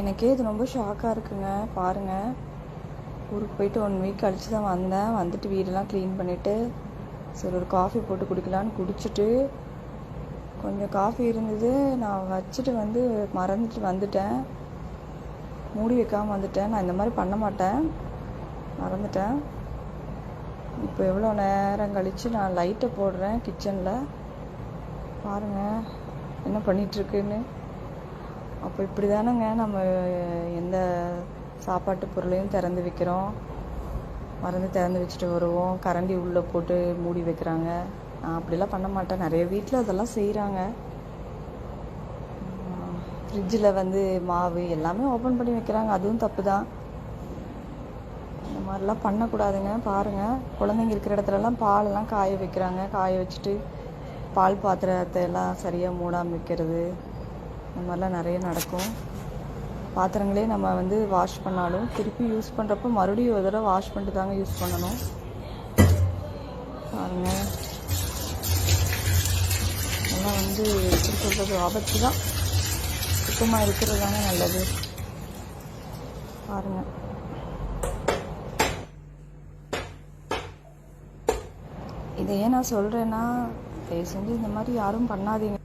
எனக்கே இது ரொம்ப ஷாக்காக இருக்குங்க. பாருங்கள் ஊருக்கு போயிட்டு ஒன் வீக் கழிச்சு தான் வந்தேன். வந்துட்டு வீடெல்லாம் க்ளீன் பண்ணிவிட்டு சரி ஒரு காஃபி போட்டு குடிக்கலான்னு குடிச்சிட்டு கொஞ்சம் காஃபி இருந்தது. நான் வச்சுட்டு வந்து மறந்துட்டு வந்துட்டேன். மூடி வைக்காமல் வந்துட்டேன். நான் இந்த மாதிரி பண்ண மாட்டேன். மறந்துட்டேன். இப்போ எவ்வளோ நேரம் கழித்து நான் லைட்டை போடுறேன் கிச்சனில் பாருங்கள் என்ன பண்ணிகிட்ருக்குன்னு அப்போ இப்படி தானேங்க நம்ம எந்த சாப்பாட்டு பொருளையும் திறந்து வைக்கிறோம். மறந்து திறந்து வச்சுட்டு வருவோம். கரண்டி உள்ளே போட்டு மூடி வைக்கிறாங்க. நான் அப்படிலாம் பண்ண மாட்டேன். நிறைய வீட்டில் அதெல்லாம் செய்கிறாங்க ஃப்ரிட்ஜில் வந்து மாவு எல்லாமே ஓப்பன் பண்ணி வைக்கிறாங்க. அதுவும் தப்பு தான் இந்த மாதிரிலாம் பண்ணக்கூடாதுங்க. பாருங்கள் குழந்தைங்க இருக்கிற இடத்துலலாம் பாலெல்லாம் காய வைக்கிறாங்க. காய வச்சுட்டு பால் பாத்திரத்தை எல்லாம் சரியாக மூடாமல் வைக்கிறது. இந்த மாதிரிலாம் நிறைய நடக்கும். பாத்திரங்களே நம்ம வந்து வாஷ் பண்ணாலும் திருப்பி யூஸ் பண்ணுறப்போ மறுபடியும் ஒரு தடவை வாஷ் பண்ணிட்டு தாங்க யூஸ் பண்ணணும். பாருங்க. எல்லாம் வந்து எப்படி சொல்கிறது ஆபத்து தான். சுத்தமாக இருக்கிறது தானே நல்லது. பாருங்க. இதை ஏன் நான் சொல்கிறேன்னா தயவு செஞ்சு இந்த மாதிரி யாரும் பண்ணாதீங்க.